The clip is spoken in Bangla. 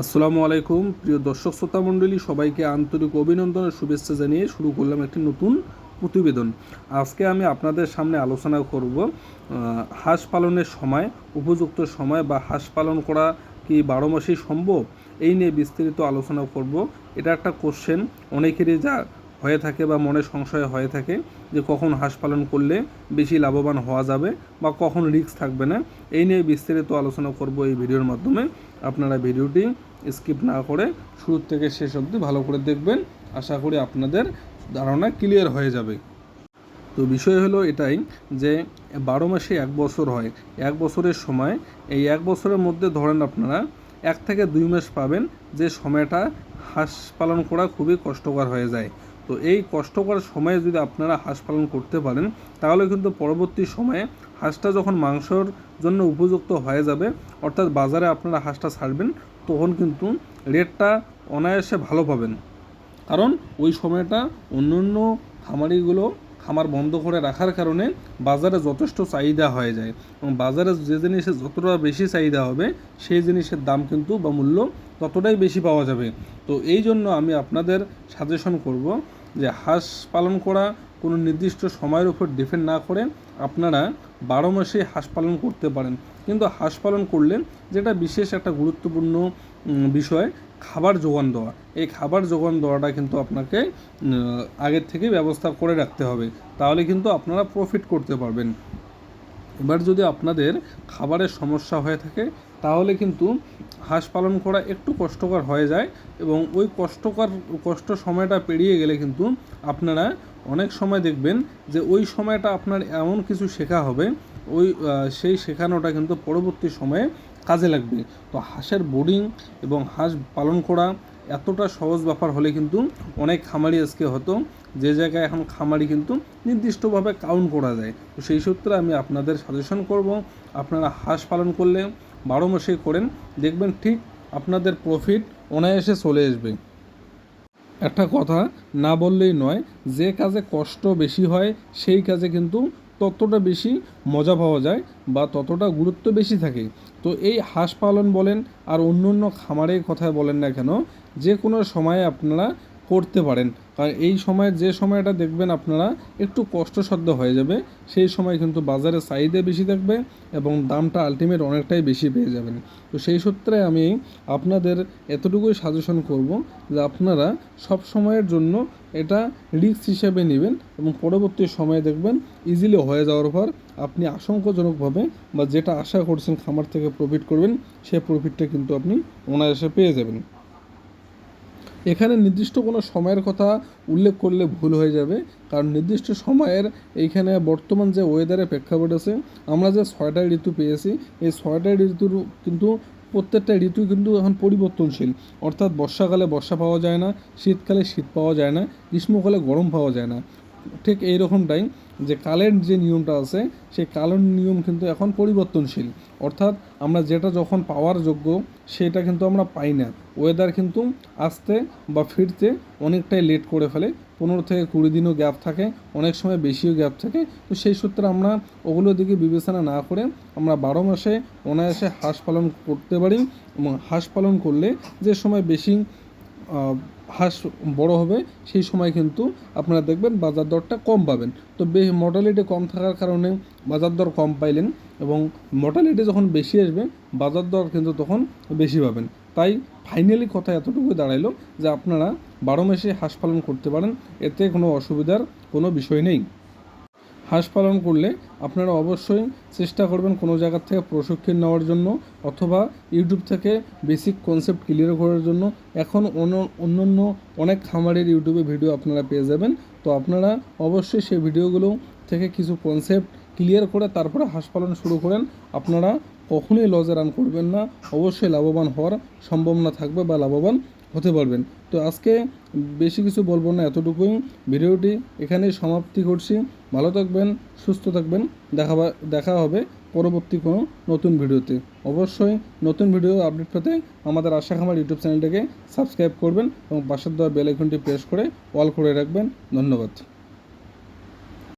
আসসালামু আলাইকুম। প্রিয় দর্শক শ্রোতা মণ্ডলী, সবাইকে আন্তরিক অভিনন্দন ও শুভেচ্ছা জানিয়ে শুরু করলাম একটি নতুন প্রতিবেদন। আজকে আমি আপনাদের সামনে আলোচনা করব হাঁস পালনের সময়, উপযুক্ত সময় বা হাঁস পালন করা কি বারো মাসেই সম্ভব? এই নিয়ে বিস্তারিত আলোচনা করব। এটা একটা কোশ্চেন অনেকেরই যা হয়ে থাকে বা মনে সংশয় হয়ে থাকে যে কখন হাঁস পালন করলে বেশি লাভবান হওয়া যাবে বা কখন রিস্ক থাকবে না, এই নিয়ে বিস্তারিত আলোচনা করব এই ভিডিওর মাধ্যমে। আপনারা ভিডিওটি স্কিপ না করে শুরু থেকে শেষ অবধি ভালো করে দেখবেন। আশা করি আপনাদের ধারণা ক্লিয়ার হয়ে যাবে। তো বিষয় হলো এটাই যে বারো মাসে এক বছর হয়। এক বছরের সময়, এই এক বছরের মধ্যে ধরেন আপনারা এক থেকে দুই মাস পাবেন যে সময়টা হাঁস পালন করা খুবই কষ্টকর হয়ে যায়। তো এই কষ্টকর সময়ে যদি আপনারা হাঁস পালন করতে পারেন, তাহলে কিন্তু পরবর্তী সময়ে হাঁসটা যখন মাংসর জন্য উপযুক্ত হয়ে যাবে, অর্থাৎ বাজারে আপনারা হাঁসটা ছাড়বেন, তখন কিন্তু রেটটা অনায়াসে ভালো পাবেন। কারণ ওই সময়টা অন্য অন্য খামারিগুলো খামার বন্ধ করে রাখার কারণে বাজারে যথেষ্ট চাহিদা হয়ে যায় এবং বাজারে যে জিনিসের যতটা বেশি চাহিদা হবে, সেই জিনিসের দাম কিন্তু বা মূল্য ততটাই বেশি পাওয়া যাবে। তো এই জন্য আমি আপনাদের সাজেশন করব যে হাঁস পালন করা কোনো নির্দিষ্ট সময়ের উপর ডিপেন্ড না করে আপনারা বারো মাসে হাঁস পালন করতে পারেন। কিন্তু হাঁস পালন করলে যেটা বিশেষ একটা গুরুত্বপূর্ণ বিষয়, খাবার যোগান দেওয়া। এই খাবার যোগান দেওয়াটা কিন্তু আপনাকে আগের থেকে ব্যবস্থা করে রাখতে হবে। তাহলে কিন্তু আপনারা প্রফিট করতে পারবেন। এবার যদি আপনাদের খাবারের সমস্যা হয়ে থাকে তাহলে কিন্তু হাঁস পালন করা একটু কষ্টকর হয়ে যায় এবং ওই কষ্টকর, কষ্ট সময়টা পেরিয়ে গেলে কিন্তু আপনারা অনেক সময় দেখবেন যে ওই সময়টা আপনার এমন কিছু শেখা হবে, ওই সেই শেখানোটা কিন্তু পরবর্তী সময়ে কাজে লাগবে। তো হাঁসের বোর্ডিং এবং হাঁস পালন করা এতটা সহজ ব্যাপার হলে কিন্তু অনেক খামারি আজকে হতো, যে জায়গায় এখন খামারি কিন্তু নির্দিষ্টভাবে কাউন্ট করা যায়। তো সেই সূত্রে আমি আপনাদের সাজেশন করব, আপনারা হাঁস পালন করলে বারো মাসে করেন, দেখবেন ঠিক আপনাদের প্রফিট অনায়াসে চলে আসবে। একটা কথা না বললেই নয়, যে কাজে কষ্ট বেশি হয়, সেই কাজে কিন্তু ততটা বেশি মজা পাওয়া যায় বা ততটা গুরুত্ব বেশি থাকে। তো এই হাঁস পালন বলেন আর অন্য অন্য খামারের কথা বলেন না কেন, যে কোনো সময়ে আপনারা করতে পারেন। কারণ এই সময় যে সময়টা দেখবেন আপনারা, একটু কষ্টসাধ্য হয়ে যাবে। সেই সময় কিন্তু বাজারে চাহিদা বেশি থাকবে এবং দামটা আলটিমেট অনেকটাই বেশি পেয়ে যাবেন। তো সেই সূত্রে আমি আপনাদের এতটুকুই সাজেশন করব যে আপনারা সব সময়ের জন্য এটা রিস্ক হিসেবে নেবেন এবং পরবর্তী সময়ে দেখবেন ইজিলি হয়ে যাওয়ার পর আপনি আশঙ্কাজনকভাবে বা যেটা আশা করছেন খামার থেকে প্রফিট করবেন সেই প্রফিটটা কিন্তু আপনি অনায়াসে পেয়ে যাবেন। এখানে নির্দিষ্ট কোনো সময়ের কথা উল্লেখ করলে ভুল হয়ে যাবে, কারণ নির্দিষ্ট সময়ের এইখানে বর্তমান যে ওয়েদারে প্রেক্ষাপট আছে, আমরা যে ছয়টা ঋতু পেয়েছি, এই ছয়টা ঋতুর কিন্তু প্রত্যেকটা ঋতু কিন্তু এখন পরিবর্তনশীল। অর্থাৎ বর্ষাকালে বর্ষা পাওয়া যায় না, শীতকালে শীত পাওয়া যায় না, গ্রীষ্মকালে গরম পাওয়া যায় না। ঠিক এই রকমটাই যে কালের যে নিয়মটা আছে, সেই কালের নিয়ম কিন্তু এখন পরিবর্তনশীল। অর্থাৎ আমরা যেটা যখন পাওয়ার যোগ্য, সেটা কিন্তু আমরা পাই না। ওয়েদার কিন্তু আসতে বা ফিরতে অনেকটাই লেট করে ফেলে। পনেরো থেকে কুড়ি দিনও গ্যাপ থাকে, অনেক সময় বেশিও গ্যাপ থাকে। তো সেই সূত্রে আমরা ওগুলোর দিকে বিবেচনা না করে আমরা বারো মাসে অনায়াসে হাঁস পালন করতে পারি এবং হাঁস পালন করলে যে সময় বেশি হাঁস বড় হবে, সেই সময় কিন্তু আপনারা দেখবেন বাজার দরটা কম পাবেন। তো মর্টালিটি কম থাকার কারণে বাজার দর কম পাইলেন এবং মর্টালিটি যখন বেশি আসবে, বাজার দর কিন্তু তখন বেশি পাবেন। তাই ফাইনালি কথা এতটুকু দাঁড়াইলো যে আপনারা বারো মাসে হাঁস পালন করতে পারেন, এতে কোনো অসুবিধার কোনো বিষয় নেই। হাঁস পালন করলে আপনারা অবশ্যই চেষ্টা করবেন কোনো জায়গার থেকে প্রশিক্ষণ নেওয়ার জন্য অথবা ইউটিউব থেকে বেসিক কনসেপ্ট ক্লিয়ার করার জন্য। এখন অন্য অন্য অনেক খামারের ইউটিউবে ভিডিও আপনারা পেয়ে যাবেন। তো আপনারা অবশ্যই সেই ভিডিওগুলো থেকে কিছু কনসেপ্ট ক্লিয়ার করে তারপরে হাঁস পালন শুরু করেন। আপনারা কখনোই লজে রান করবেন না। অবশ্যই লাভবান হওয়ার সম্ভাবনা থাকবে বা লাভবান হতে পারবেন তো আজকে বেশি কিছু বলব না, এতটুকুই। ভিডিওটি এখানেই সমাপ্তি করছি। ভালো থাকবেন, সুস্থ থাকবেন। দেখা দেখা হবে পরবর্তী কোনো নতুন ভিডিওতে। অবশ্যই নতুন ভিডিও আপডেট পেতে আমাদের আশা খামার ইউটিউব চ্যানেলটাকে সাবস্ক্রাইব করবেন এবং পাশের দেওয়া বেল আইকনটি প্রেস করে অল করে রাখবেন। ধন্যবাদ।